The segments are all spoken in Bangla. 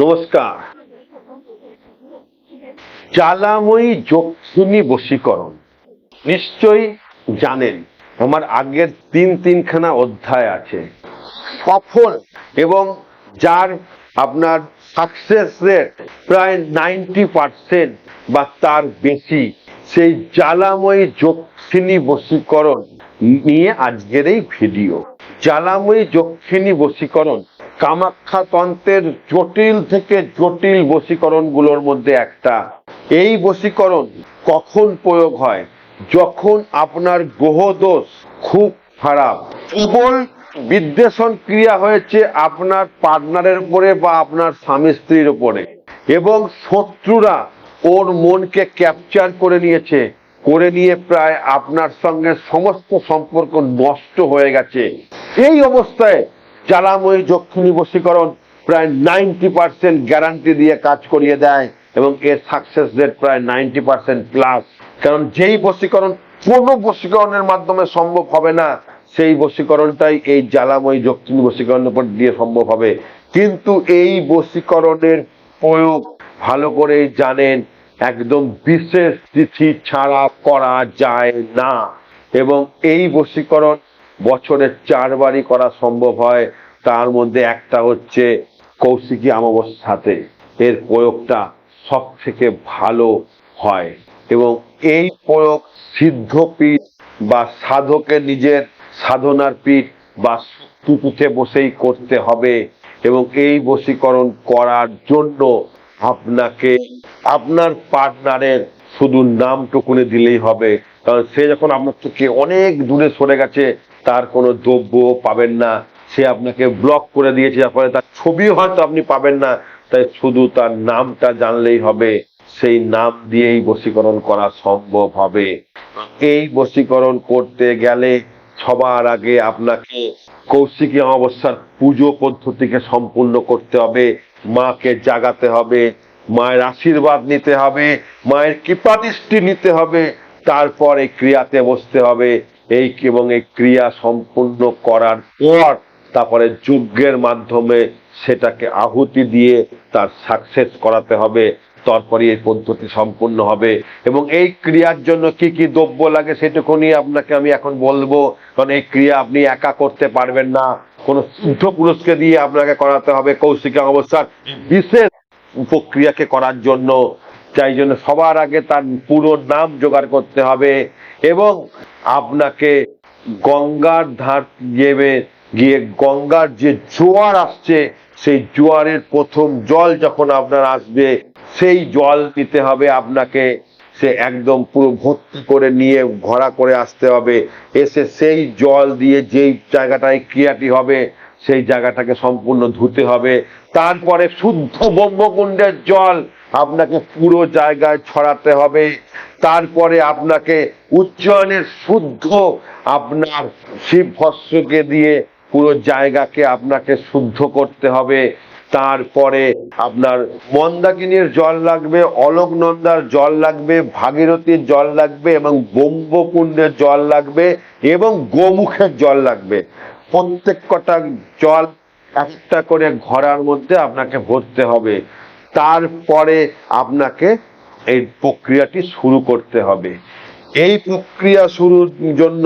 নমস্কার। জ্বালাময়ী যক্ষিণী বশীকরণ। নিশ্চয়ই জানেন, আমার আগের তিন তিনখানা অধ্যায় আছে। সফল এবং যার আপনার সাকসেস রেট প্রায় নাইনটি পার্সেন্ট বা তার বেশি, সেই জ্বালাময়ী যক্ষিণী বশীকরণ নিয়ে আজকের এই ভিডিও জ্বালাময়ী যক্ষিণী বশীকরণ কামাখ্যা তন্ত্রের জটিল থেকে জটিল বশীকরণগুলোর মধ্যে একটা। এই বশীকরণ কখন প্রয়োগ হয়? যখন আপনার গ্রহদোষ খুব খারাপ। কেবল বিদ্বেষণ ক্রিয়া হয়েছে আপনার পার্টনারের উপরে বা আপনার স্বামী স্ত্রীর উপরে। এবং শত্রুরা ওর মনকে ক্যাপচার করে নিয়েছে। করে নিয়ে প্রায় আপনার সঙ্গে সমস্ত সম্পর্ক নষ্ট হয়ে গেছে। এই অবস্থায় জ্বালাময়ী যক্ষিণী বশীকরণ প্রায় নাইনটি পার্সেন্ট গ্যারান্টি দিয়ে কাজ করিয়ে দেয় এবং এর সাকসেস রেট প্রায় নাইনটি পার্সেন্ট প্লাস কারণ যেই বশীকরণ, কোনো বশীকরণের মাধ্যমে সম্ভব হবে না, সেই বশীকরণটাই এই জ্বালাময়ী যক্ষিণী বশীকরণের উপর দিয়ে সম্ভব হবে। কিন্তু এই বশীকরণের প্রয়োগ ভালো করেই জানেন, একদম বিশেষ তিথি ছাড়া করা যায় না। এবং এই বশীকরণ বছরের চারবারই করা সম্ভব হয়, তার মধ্যে একটা হচ্ছে কৌশিকী অমাবস্যাতে। এর প্রয়োগটা সব থেকে ভালো হয়। এবং এই প্রয়োগ সিদ্ধপীঠ বা সাধকের নিজের সাধনার পীঠ বা শক্তিপীঠে বসেই করতে হবে এবং এই বশীকরণ করার জন্য আপনাকে, আপনার পার্টনারের শুধু নামটুকুনে দিলেই হবে। কারণ সে যখন আপনার থেকে অনেক দূরে সরে গেছে তার কোনো দ্রব্য পাবেন না। সে আপনাকে ব্লক করে দিয়েছে, যার ফলে তার ছবি হয়তো আপনি পাবেন না। তাই শুধু তার নামটা জানলেই হবে। সেই নাম দিয়েই বশীকরণ করা সম্ভব হবে। এই বশীকরণ করতে গেলে সবার আগে আপনাকে কৌশিকী অমাবস্যার পুজো পদ্ধতিকে সম্পূর্ণ করতে হবে। মাকে জাগাতে হবে, মায়ের আশীর্বাদ নিতে হবে, মায়ের কৃপাদৃষ্টি নিতে হবে, তারপর এই ক্রিয়াতে বসতে হবে। এই এবং এই ক্রিয়া সম্পূর্ণ করার পর তারপরে যজ্ঞের মাধ্যমে সেটাকে আহুতি দিয়ে তার সাকসেস করাতে হবে। তারপরে এই পদ্ধতি সম্পূর্ণ হবে। এবং এই ক্রিয়ার জন্য কি কি দ্রব্য লাগে সেটুকুনি আপনাকে আমি এখন বলব। কারণ এই ক্রিয়া আপনি একা করতে পারবেন না। কোন শুদ্ধ পুরুষকে দিয়ে আপনাকে করাতে হবে কৌশিক অবস্থার বিশেষ প্রক্রিয়াকে করার জন্য তাই জন্য সবার আগে তার পুরো নাম জোগাড় করতে হবে এবং আপনাকে গঙ্গার ধার গিয়ে গিয়ে গঙ্গার যে জোয়ার আসছে, সেই জোয়ারের প্রথম জল যখন আপনার আসবে, সেই জল দিতে হবে আপনাকে। সে একদম পুরো ভর্তি করে নিয়ে ভরা করে আসতে হবে। এসে সেই জল দিয়ে যেই জায়গাটায় ক্রিয়াটি হবে, সেই জায়গাটাকে সম্পূর্ণ ধুতে হবে। তারপরে শুদ্ধ ব্রহ্মকুণ্ডের জল আপনাকে পুরো জায়গায় ছড়াতে হবে। তারপরে আপনাকে উচ্চয়নের শুদ্ধ আপনার শিব ভস্যকে দিয়ে পুরো জায়গাকে আপনাকে শুদ্ধ করতে হবে। তারপরে আপনার মন্দাকিনীর জল লাগবে, অলোকনন্দার জল লাগবে, ভাগীরথীর জল লাগবে এবং ব্রহ্মকুণ্ডের জল লাগবে এবং গোমুখের জল লাগবে। প্রত্যেক কটা জল একটা করে ঘরার মধ্যে আপনাকে ভরতে হবে। তারপরে আপনাকে এই প্রক্রিয়াটি শুরু করতে হবে। এই প্রক্রিয়া শুরুর জন্য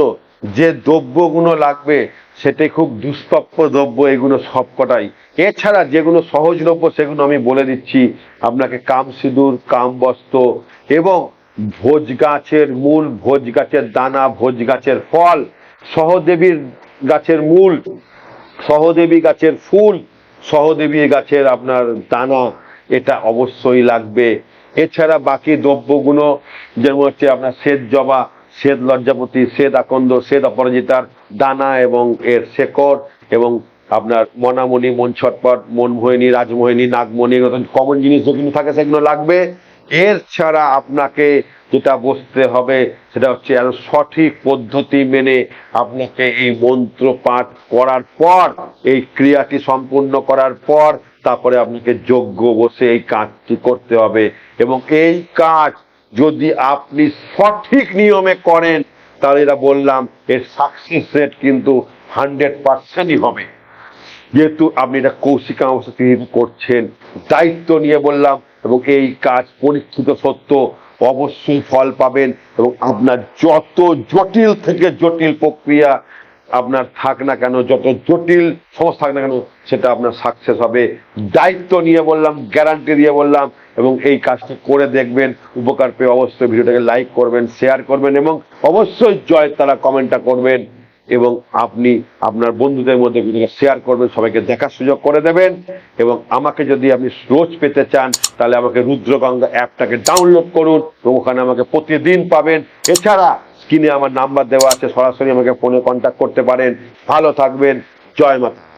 যে দ্রব্যগুলো লাগবে সেটাই খুব দুষ্প্রাপ্য দ্রব্য, এগুলো সবকটাই। এছাড়া যেগুলো সহজলভ্য সেগুলো আমি বলে দিচ্ছি। আপনাকে কাম সিঁদুর, কাম বস্ত্র এবং ভোজ গাছের মূল, ভোজ গাছের দানা, ভোজ গাছের ফল সহদেবীর গাছের মূল, সহদেবী গাছের ফুল, সহদেবী গাছের আপনার দানা এটা অবশ্যই লাগবে। এছাড়া বাকি দ্রব্যগুলো, যেমন হচ্ছে আপনার শ্বেত জবা, শ্বেত লজ্জাপতি, শ্বেত আকন্দ, শ্বেত অপরাজিতার দানা এবং এর শেকড় এবং আপনার মনামণি মন ছটপট মনমোহিনী, রাজমোহিনী, নাগমণি কমন জিনিস যেগুলো থাকে সেগুলো লাগবে। এর ছাড়া আপনাকে যেটা বসতে হবে সেটা হচ্ছে আরও সঠিক পদ্ধতি মেনে আপনাকে এই মন্ত্র পাঠ করার পর, এই ক্রিয়াটি সম্পূর্ণ করার পর তারপরে আপনাকে যোগ্য বসে এই কাজটি করতে হবে। এবং এই কাজ যদি আপনি সঠিক নিয়মে করেন, তাহলে এটা বললাম, এর সাকসেস রেট কিন্তু হান্ড্রেড পার্সেন্টই হবে। যেহেতু আপনি এটা কৌশিকা অমাবস্যা তিথিতে করছেন, দায়িত্ব নিয়ে বললাম এবং এই কাজ পরীক্ষিত সত্য অবশ্যই ফল পাবেন এবং আপনার যত জটিল থেকে জটিল প্রক্রিয়া আপনার থাক না কেন, যত জটিল সমস্যা থাক না কেন, সেটা আপনার সাকসেস হবে। দায়িত্ব নিয়ে বললাম গ্যারান্টি দিয়ে বললাম এবং এই কাজটা করে দেখবেন। উপকার পেয়ে অবশ্যই ভিডিওটাকে লাইক করবেন শেয়ার করবেন এবং অবশ্যই জয় তারা কমেন্টটা করবেন। এবং আপনি আপনার বন্ধুদের মধ্যে শেয়ার করবেন, সবাইকে দেখার সুযোগ করে দেবেন। এবং আমাকে যদি আপনি রোজ পেতে চান, তাহলে আমাকে রুদ্রগঙ্গা অ্যাপটাকে ডাউনলোড করুন এবং ওখানে আমাকে প্রতিদিন পাবেন। এছাড়া স্ক্রিনে আমার নাম্বার দেওয়া আছে, সরাসরি আমাকে ফোনে কন্ট্যাক্ট করতে পারেন। ভালো থাকবেন। জয় মাতা।